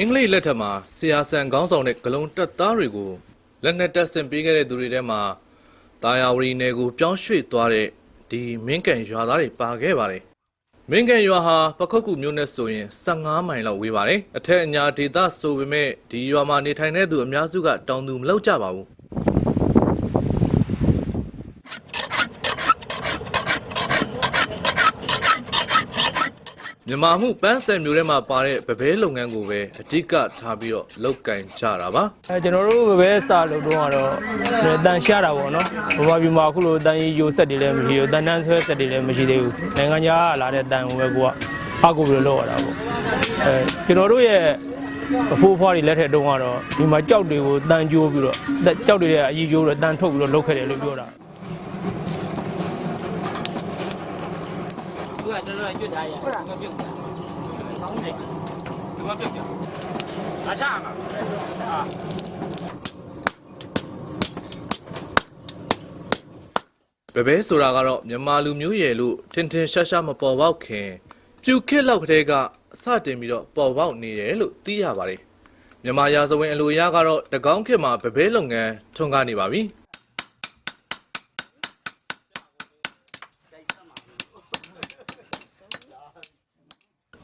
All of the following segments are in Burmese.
အင်္ဂလိပ်လက်ထက်မှာဆရာဆန်ခေါင်းဆောင်တဲ့ဂလုံတက်သားတွေကိုလက်နက်တပ်ဆင်ပေးခဲ့တဲ့သူတွေထဲမှာတာယာဝရီနယ်ကိုပြောင်းရွှေ့သွားတဲ့ဒီမင်းကန်ရွာသားတွေပါခဲ့ပါတယ်။မင်းကန်ရွာဟာပခုတ်ကူမြို့နဲ့ဆိုရင်15မိုင်လောက်ဝေးပါတယ်။အထက်အညာဒေသဆိုပေမဲ့ဒီရွာမှာနေထိုင်တဲ့သူအများစုကတောင်သူမလောက်ကြပါဘူး။ မြန်မာမှုပန်းဆယ်မျိုးထဲမှာပါတဲ့ဗဘဲလုပ်ငန်းကိုပဲအဓိကထားပြီးတော့လုပ်ကင်ကြတာပါအဲကျွန်တော်တို့ပဲစာလုပ်တော့ကတော့တန်ရှာတာပေါ့နော်ဘဝပြည်မှာအခုလိုတန်ရီယိုဆက်တွေလည်းမရှိဘူးတန်တန်းဆွဲဆက်တွေလည်းမရှိသေးဘူးနိုင်ငံခြားကလာတဲ့တန်ကိုပဲကိုကအကူပြီးလုပ်ရတာပေါ့အဲကျွန်တော်တို့ရဲ့အဖိုးအဖွားတွေလက်ထက်တုန်းကတော့ဒီမှာကြောက်တွေကိုတန်ကြိုးပြီးတော့ကြောက်တွေရဲ့အကြီးကျိုးတော့တန်ထုတ်ပြီးတော့လုပ်ခဲ့တယ်လို့ပြောတာ သူကတော်တော်ကျွတ်ထားရဟုတ်လားမပြုတ်ဘူးကောင်းတယ်ဒီမှာပြုတ်ပြုတ်အချာမှာအာဗဘဲဆိုတာကတော့မြန်မာလူမျိုးရဲ့လို့ထင်ထင်ရှားရှားမပေါ်ပေါက်ခင်ပြူခစ်လောက်ကလေးကအစတင်ပြီးတော့ပေါ်ပေါက်နေတယ်လို့သိရပါတယ်မြန်မာရာဇဝင်အလိုအရကတော့တကောင်းခေတ်မှာဗဘဲလုပ်ငန်းထွန်းကားနေပါပြီ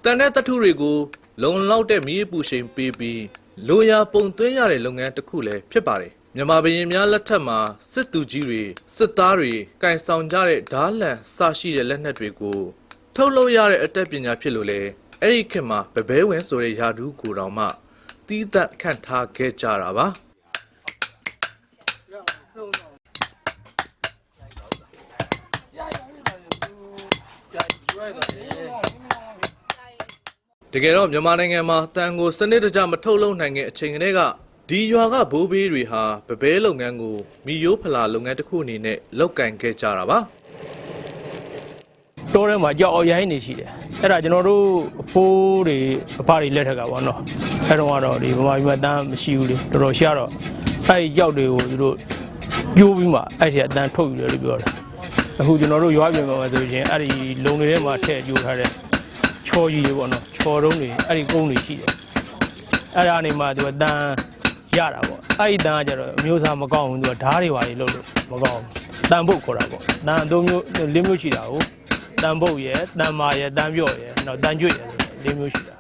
တန်တဲ့တထုတွေကိုလုံလောက်တဲ့မီးပူရှိန်ပေးပြီးလိုရာပုံသွင်းရတဲ့လုပ်ငန်းတစ်ခုလည်းဖြစ်ပါတယ်မြန်မာဘရင်များလက်ထက်မှာစစ်သူကြီးတွေစစ်သားတွေကင်ဆောင်ကြတဲ့ဓားလန်စရှိတဲ့လက်နက်တွေကိုထုတ်လုပ်ရတဲ့အတတ်ပညာဖြစ်လို့လေအဲ့ဒီခေတ်မှာဗဘဲဝင်ဆိုတဲ့ယာဒူးကိုတောင်မှတီးသက်ခန့်ထားခဲ့ကြတာပါ တကယ်တော့မြန်မာနိုင်ငံမှာတန်ကိုစနစ်တကျမထုတ်လုပ်နိုင်တဲ့အချိန်ကလေးကဒီရွာကဘိုးဘေးတွေဟာပပဲလုပ်ငန်းကိုမီယိုးဖလာလုပ်ငန်းတစ်ခုအနေနဲ့လုပ်ကင်ခဲ့ကြတာပါတောထဲမှာကြောက်အောင်ရိုင်းနေရှိတယ်အဲ့ဒါကျွန်တော်တို့အဖိုးတွေအဖတွေလက်ထက်ကပေါ့နော်အဲ့တော့ကတော့ဒီဗမာပြည်မှာတန်းမရှိဘူးလေတော်တော်ရှားတော့အဲ့ဒီကြောက်တွေကိုသူတို့ပြိုးပြီးမှအဲ့ဒီအတန်းထုတ်ယူတယ်လို့ပြောတယ်အခုကျွန်တော်တို့ရွာပြင်မှာဆိုရင်အဲ့ဒီလုံတွေထဲမှာထည့်ကြိုးထားတဲ့ ချော်ကြီးတွေပေါ့နော်ချော်တုံးတွေအဲ့ဒီကုန်းတွေရှိတယ်အဲ့ဒါနေမှသူကတန်းရတာပေါ့အဲ့ဒီတန်းကကျတော့အမျိုးသားမကောင်းဘူးသူကဓားတွေပါလေလို့လို့မကောင်းဘူးတန်ဖို့ခေါ်တာပေါ့တန်အသုံးမျိုးလေးမျိုးရှိတာဟုတ်တန်ပုတ်ရယ်တန်မာရယ်တန်ပြော့ရယ်နောက်တန်ကျွတ်ရယ်လေးမျိုးရှိတာ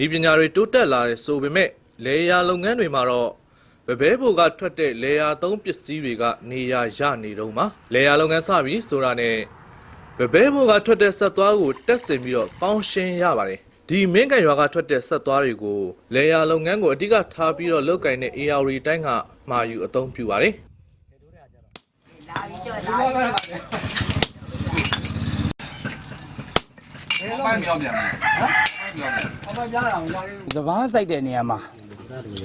ဤပညာတွေတိုးတက်လာတဲ့ဆိုပေမဲ့လေယာလုပ်ငန်းတွေမှာတော့ဗပဲဘိုကထွက်တဲ့လေယာသုံးပစ္စည်းတွေကနေရာရနေတော့မှာလေယာလုပ်ငန်းစပြီဆိုတာနဲ့ဗပဲဘိုကထွက်တဲ့ဆက်သွားကိုတက်ဆင်ပြီးတော့ပေါင်းရှင်းရပါတယ်ဒီမင်းကန်ရွာကထွက်တဲ့ဆက်သွားတွေကိုလေယာလုပ်ငန်းကိုအဓိကထားပြီးတော့လုပ်ကင်တဲ့ AR တိုင်းကမှာယူအသုံးပြုပါတယ် ပန်းမြောင်းပြန်ဟမ်စပားစိုက်တဲ့နေရာမှာ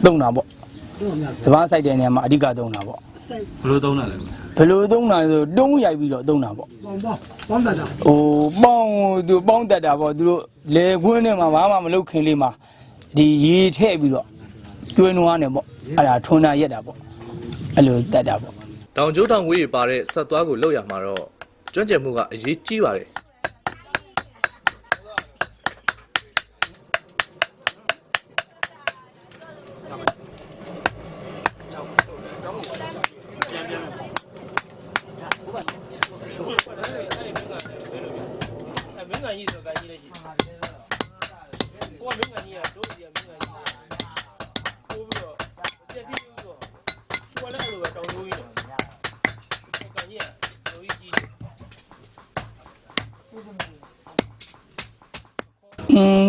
သုံးတာပေါ့စပားစိုက်တဲ့နေရာမှာအဓိကသုံးတာပေါ့ဘယ်လိုသုံးတာလဲဘယ်လိုသုံးတာလဲဆိုတုံးရိုက်ပြီးတော့သုံးတာပေါ့ပေါင်းပေါင်းတတ်တာဟိုပေါင်းသူပေါင်းတတ်တာပေါ့သူတို့လေခွင်းထဲမှာဘာမှမလုပ်ခင်လေးမှာဒီရေထည့်ပြီးတော့ကျွေးနွားနေပေါ့အဲ့ဒါထွန်းတာရက်တာပေါ့အဲ့လိုတတ်တာပေါ့တောင်ကျိုးတောင်ဝေးတွေပါတဲ့ဆက်သွားကိုလောက်ရမှာတော့ကျွမ်းကျင်မှုကအရေးကြီးပါတယ်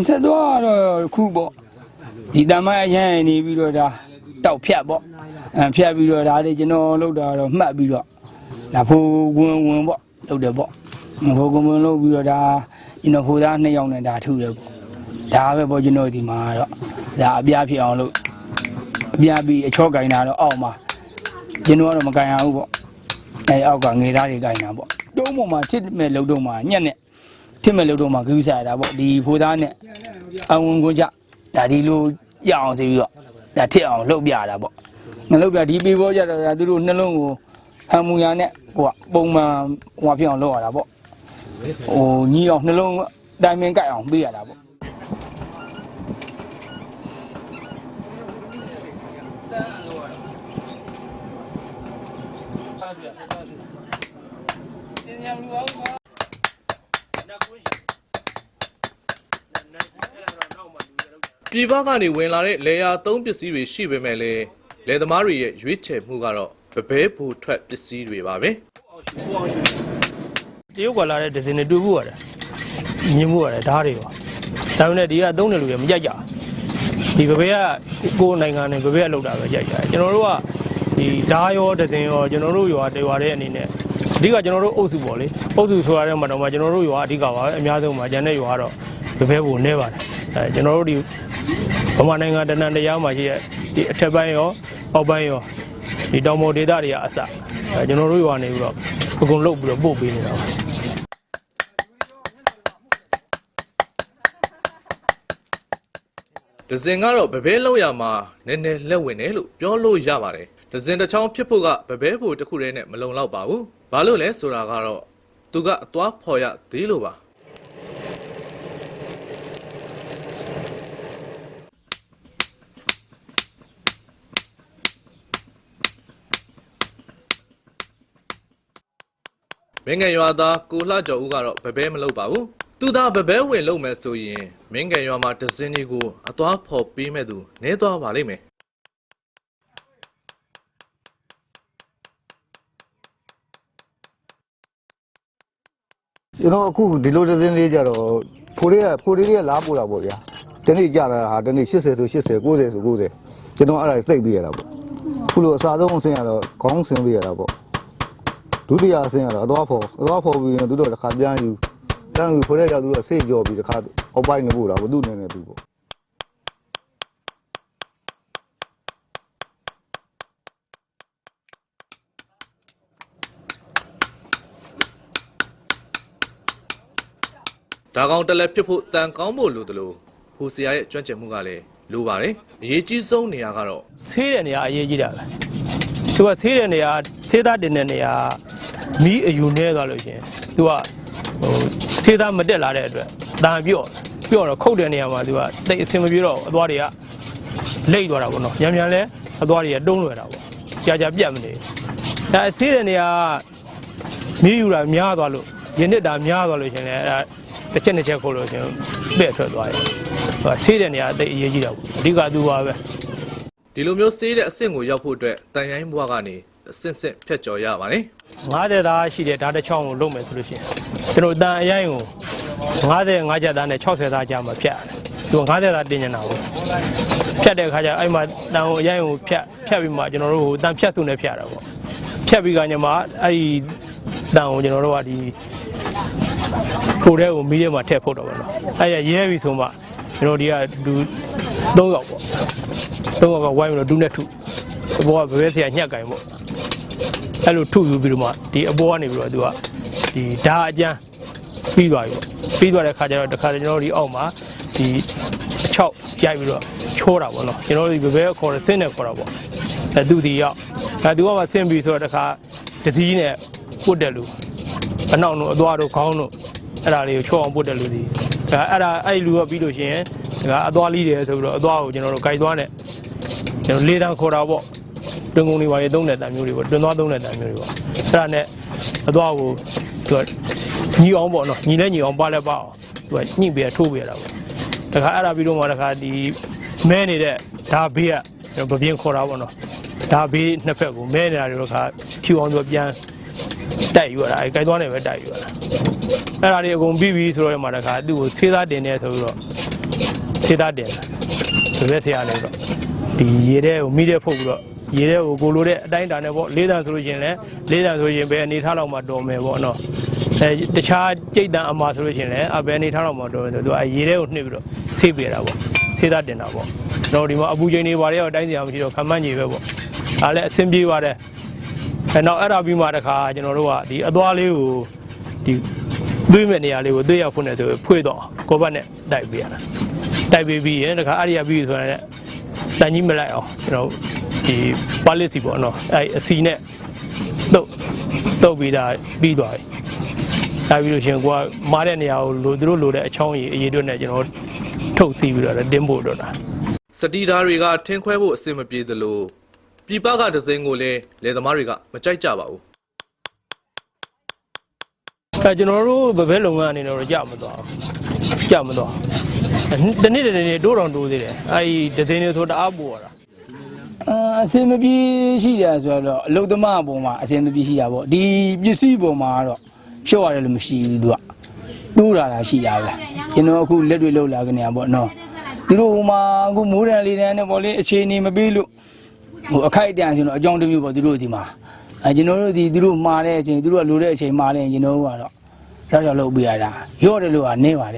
ဆက်သွားတော့ခုပေါ့ဒီတမိုင်းအရင်နေပြီးတော့ဒါတောက်ဖြတ်ပေါ့အဲဖြတ်ပြီးတော့ဒါလေးကျွန်တော်လောက်တာတော့မှတ်ပြီးတော့ဒါဖိုးဝင်ဝင်ပေါ့လောက်တယ်ပေါ့ဖိုးဝင်ဝင်လောက်ပြီးတော့ဒါကျွန်တော်ဖိုးသားနှစ်ယောက်နဲ့ဒါထုတယ်ပေါ့ဒါပဲပေါ့ကျွန်တော်ဒီမှာတော့ဒါအပြားဖြစ်အောင်လို့အပြားပြီးအချောကင်တာတော့အောက်မှာကျွန်တော်ကတော့မကင်ရဘူးပေါ့အဲအောက်ကငေသားတွေကင်တာပေါ့တုံးပေါ်မှာချစ်မဲ့လောက်တော့မှာညက်နဲ့ ထစ်မဲ့လို့တော့မှဂရုစိုက်ရတာပေါ့ဒီဖိုးသားနဲ့အဝင်ကွန်ကြဒါဒီလိုကြအောင်ဆိုပြီးတော့ဒါထစ်အောင်လှုပ်ပြတာပေါ့ငလှုပ်ပြဒီပေပေါ်ကြတော့ဒါသူတို့နှလုံးကိုဟန်မူယာနဲ့ဟိုကပုံမှန်ဟိုဖြစ်အောင်လုပ်ရတာပေါ့ဟိုညီအောင်နှလုံးတိုင်မင်ကြိုက်အောင်ပေးရတာပေါ့ ပြည်ပကနေဝင်လာတဲ့လေယာသုံးပစ္စည်းတွေရှိပေမဲ့လည်းလယ်သမားတွေရဲ့ရွေးချယ်မှုကတော့ပပဲဘူထွက်ပစ္စည်းတွေပါပဲတရုတ်ကလာတဲ့ဒီဇင်တွေတူဖို့ရတယ်မြင်ဖို့ရတယ်ဓာတ်တွေပါဒါပေမဲ့ဒီကသုံးတယ်လို့ရမကြိုက်ကြဘူးဒီကဘေးကကိုယ်နိုင်ငံနဲ့ကဘေးကလောက်တာပဲကြိုက်ကြတယ်ကျွန်တော်တို့ကဒီဓာတ်ရောဒီဇင်ရောကျွန်တော်တို့ရွာတွေရွာတဲ့အနေနဲ့အဓိကကျွန်တော်တို့အုပ်စုပေါ့လေအုပ်စုဆိုရတဲ့မှာတော့မှကျွန်တော်တို့ရွာအဓိကပါပဲအများဆုံးမှာကျန်တဲ့ရွာကတော့ကဘေးကိုနေပါတယ်အဲကျွန်တော်တို့ဒီ ဗမာနိုင်ငံတနန်တရားမှာရှိတဲ့ဒီအထက်ပိုင်းရောအောက်ပိုင်းရောဒီတောင်ပေါ်ဒေသတွေကအစအဲကျွန်တော်တို့ရွာနေပြီးတော့အကုန်လုတ်ပြီးတော့ပို့ပေးနေတာပါဒဇင်ကတော့ပပဲလောက်ရမှာနည်းနည်းလက်ဝင်တယ်လို့ပြောလို့ရပါတယ်ဒဇင်တစ်ချောင်းဖြစ်ဖို့ကပပဲဘူတစ်ခုတည်းနဲ့မလုံလောက်ပါဘူးဘာလို့လဲဆိုတာကတော့သူကအသွားဖော်ရသေးလို့ပါ မင်းငယ်ရွာသားကိုလှကျော်ဦးကတော့ဗပဲမလုပ်ပါဘူးသူသာဗပဲဝင်လုပ်မယ်ဆိုရင်မင်းငယ်ရွာမှာဒဇင်းတွေကိုအသွားဖော်ပေးမဲ့သူနဲသွားပါလိမ့်မယ်ကျွန်တော်အခုဒီလိုတစ်စင်းလေးကြတော့ဖိုးလေးကဖိုးလေးတွေကလားပို့တာပေါ့ဗျာတနေ့ကြတာဟာတနေ့80ဆို80 90ဆို90ကျွန်တော်အဲ့ဒါစိတ်ပြီးရတာပေါ့ခုလိုအစားဆုံးအဆင်းရတော့ခေါင်းဆင်းပြီးရတာပေါ့ ဒုတိယအဆင်းရတော့အသွားဖော်အသွားဖော်ပြီးရင်သူတို့တစ်ခါပြန်ယူပြန်ယူဖိုးလေးရောက်သူတို့စိတ်ကြောပြီးတစ်ခါအောက်ပိုင်းနေပို့တာပေါ့သူ့နေနေသူပေါ့ဒါကောင်တက်လက်ဖြစ်ဖို့တန်ကောင်းဖို့လိုတယ်လို့ဟိုဆရာရဲ့ကြွန့်ကျင်မှုကလည်းလိုပါတယ်အရေးကြီးဆုံးနေရာကတော့ဆေးတဲ့နေရာအရေးကြီးတာပဲသူကဆေးတဲ့နေရာဆေးသားတင်တဲ့နေရာ မီးအယူနေသွားလို့ရှရင်သူကဟိုဆေးသားမတက်လာတဲ့အတွက်ဒါပြော့ပြော့တော့ခုတ်တဲ့နေရာမှာသူကတိတ်အဆင်မပြေတော့အသွားတွေကလိမ့်သွားတာပေါ့နော်မြန်မြန်လဲအသွားတွေကတုံးလွယ်တာပေါ့ကြာကြာပြတ်မနေဒါဆေးတဲ့နေရာမီးယူတာများသွားလို့ရင်းနစ်တာများသွားလို့ရှရင်လည်းအဲဒါတစ်ချက်တစ်ချက်ခုတ်လို့ရှရင်ပဲ့ထွက်သွားတယ်ဟိုဆေးတဲ့နေရာအသိအရေးကြီးတာပေါ့အဓိကသူပါပဲဒီလိုမျိုးစေးတဲ့အဆင့်ကိုရောက်ဖို့အတွက်တန်ရိုင်းဘွားကနေ အဆင့်ဆင့်ဖြတ်ကျော်ရပါတယ်90သားရှိတဲ့ဓာတ်တစ်ချောင်းကိုလုပ်မယ်ဆိုလို့ရှိရင်ကျွန်တော်အတန်အရင်ကို95ချက်သားနဲ့60သားကြာမှဖြတ်ရတယ်သူက90သားတင်နေတာပေါ့ဖြတ်တဲ့အခါကျအဲ့မှာတန်ကိုအရင်ကိုဖြတ်ဖြတ်ပြီးမှကျွန်တော်တို့ဟိုတန်ဖြတ်သူနဲ့ဖြတ်တာပေါ့ဖြတ်ပြီးကညမှာအဲ့ဒီတန်ကိုကျွန်တော်တို့ကဒီပိုတဲ့ကိုမီးထဲမှာထည့်ဖို့တော့ပေါ့နော်အဲ့ရရဲပြီဆိုမှကျွန်တော်ဒီကလူ3ယောက်ပေါ့3ယောက်ကဝိုင်းပြီးတော့ဒူးနဲ့ထုအဘောကဘယ်ဘဲဆရာညှက်ကင်ပေါ့ အဲ့လိုထုယူပြီးတော့မှဒီအပေါ်ကနေပြီးတော့သူကဒီဓာတ်အကျန်းပြီးသွားပြီပေါ့ပြီးသွားတဲ့ခါကျတော့တခါကျွန်တော်တို့ဒီအောက်မှာဒီအချောက်ရိုက်ပြီးတော့ချိုးတာပေါ့နော်ကျွန်တော်တို့ဒီဘယ်ဘဲခေါ်တဲ့ဆင်းနဲ့ခေါ်တာပေါ့အဲသူဒီရောက်အဲသူကမှဆင်းပြီးဆိုတော့တခါတတိနဲ့ပုတ်တယ်လူအနောက်တို့အသွားတို့ခေါင်းတို့အဲ့ဒါလေးကိုချိုးအောင်ပုတ်တယ်လူဒီဒါအဲ့ဒါအဲ့ဒီလူကပြီးလို့ရှိရင်ဒါကအသွားလီးတယ်ဆိုပြီးတော့အသွားကိုကျွန်တော်တို့ကြိုက်သွားနဲ့ကျွန်တော်လေးတန်းခေါ်တာပေါ့ တွင်ကုန်တွေပါရေသုံးတဲ့တန်မျိုးတွေပေါ့တွင်သွားသုံးတဲ့တန်မျိုးတွေပေါ့အဲ့ဒါနဲ့အသွားကိုသူကညီအောင်ပေါ့နော်ညီလဲညီအောင်ပါလဲပါအောင်သူကညှိပေးထိုးပေးရတာပေါ့တခါအဲ့ဒါပြီးတော့မှတခါဒီမဲနေတဲ့ဒါဘေးကကျွန်တော်ဗပြင်းခေါ်တာပေါ့နော်ဒါဘေးနှစ်ဖက်ကိုမဲနေတာတွေတော့ခါဖြူအောင်သူကပြန်တိုက်ယူရတာအဲကြိုက်သွားနေပဲတိုက်ယူရတာအဲ့ဒါတွေအကုန်ပြီးပြီဆိုတော့မှတခါသူ့ကိုသေးသားတင်နေဆိုပြီးတော့သေးသားတင်တာဒီဘက်ဆရာလည်းတော့ဒီရေတဲ့ကိုမိတဲ့ဖုတ်ပြီးတော့ ရေတဲ့ကိုကိုလိုတဲ့အတိုင်းအတာနဲ့ပေါ့လေးတန်ဆိုလို့ရှိရင်လည်းလေးတန်ဆိုရင်ဘယ်အနေထားလောက်မှတော်မယ်ပေါ့နော်အဲတခြားကြိတ်တန်အမှာဆိုလို့ရှိရင်လည်းအဘယ်အနေထားလောက်မှတော်မယ်ဆိုသူကရေတဲ့ကိုနှိပ်ပြီးတော့ဆေးပေးတာပေါ့ဆေးသားတင်တာပေါ့တော့ဒီမှာအပူချိန်တွေဘာတွေတော့တိုင်းစရာမရှိတော့ခံမန်းကြီးပဲပေါ့ဒါလည်းအဆင်ပြေပါတယ်အဲနောက်အဲ့ဒါပြီးမှတခါကျွန်တော်တို့ကဒီအသွားလေးကိုဒီသွေးမဲ့နေရာလေးကိုသွေးရောက်ဖွင့်နေဆိုဖွေးတော့ကိုဘတ်နဲ့တိုက်ပေးရတာတိုက်ပေးပြီးရင်တခါအရိယာပြီးဆိုရင်တန်ကြီးမလိုက်အောင်ကျွန်တော် ဒီပါလစ်စီပေါ့နော်အဲအစီနဲ့တုတ်တုတ်ပြီးတာပြီးသွားပြီဒါပြီးလို့ရှိရင်ကိုကမားတဲ့နေရာကိုလိုသူတို့လိုတဲ့အချောင်းကြီးအရေးအတွက်နဲ့ကျွန်တော်ထုတ်စီပြီးတော့တင်းဖို့တော့တာစတီဒါတွေကထင်းခွဲဖို့အဆင်မပြေသလိုပြပကဒဇင်းကိုလည်းလယ်သမားတွေကမကြိုက်ကြပါဘူးအဲကျွန်တော်တို့ဗဘဲလုပ်ငန်းအနေနဲ့တော့ကြာမသွားဘူးကြာမသွားဘူးတနေ့တနေ့တိုးတော်တိုးသေးတယ်အဲဒီဒဇင်းတွေဆိုတအားပူရတာ အအစင်မပြေရှိတယ်ဆိုတော့အလုသမားပုံမှာအစင်မပြေရှိတာပေါ့ဒီပစ္စည်းပုံမှာကတော့ရှော့ရတယ်လို့မရှိဘူးသူကတိုးတာလားရှိတာပဲကျွန်တော်အခုလက်တွေလောက်လာကနေပေါ့နော်သူတို့ဟိုမှာအခုမိုးတန်လေးတန်းနဲ့ပေါ့လေအခြေအနေမပေးလို့ဟိုအခိုက်အတန့်ဆိုတော့အကြောင်းတစ်မျိုးပေါ့သူတို့ဒီမှာအဲကျွန်တော်တို့ဒီသူတို့မှာတဲ့အချိန်သူတို့ကလိုတဲ့အချိန်မှာတဲ့ကျွန်တော်တို့ကတော့ရောက်ရောက်လုပ်ပြရတာရော့တယ်လို့ကနေပါတ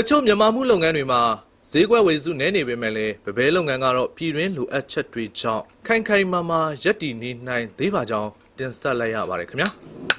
တချို့မြန်မာမှုလုပ်ငန်းတွေမှာဈေးကွက်ဝေစုနဲနေပေမဲ့လည်းဗဘဲလုပ်ငန်းကတော့ပြည်တွင်းလိုအပ်ချက်တွေကြောင့်ခိုင်ခိုင်မာမာရပ်တည်နေနိုင်သေးပါကြောင်းတင်ဆက်လိုက်ရပါတယ်ခင်ဗျာ။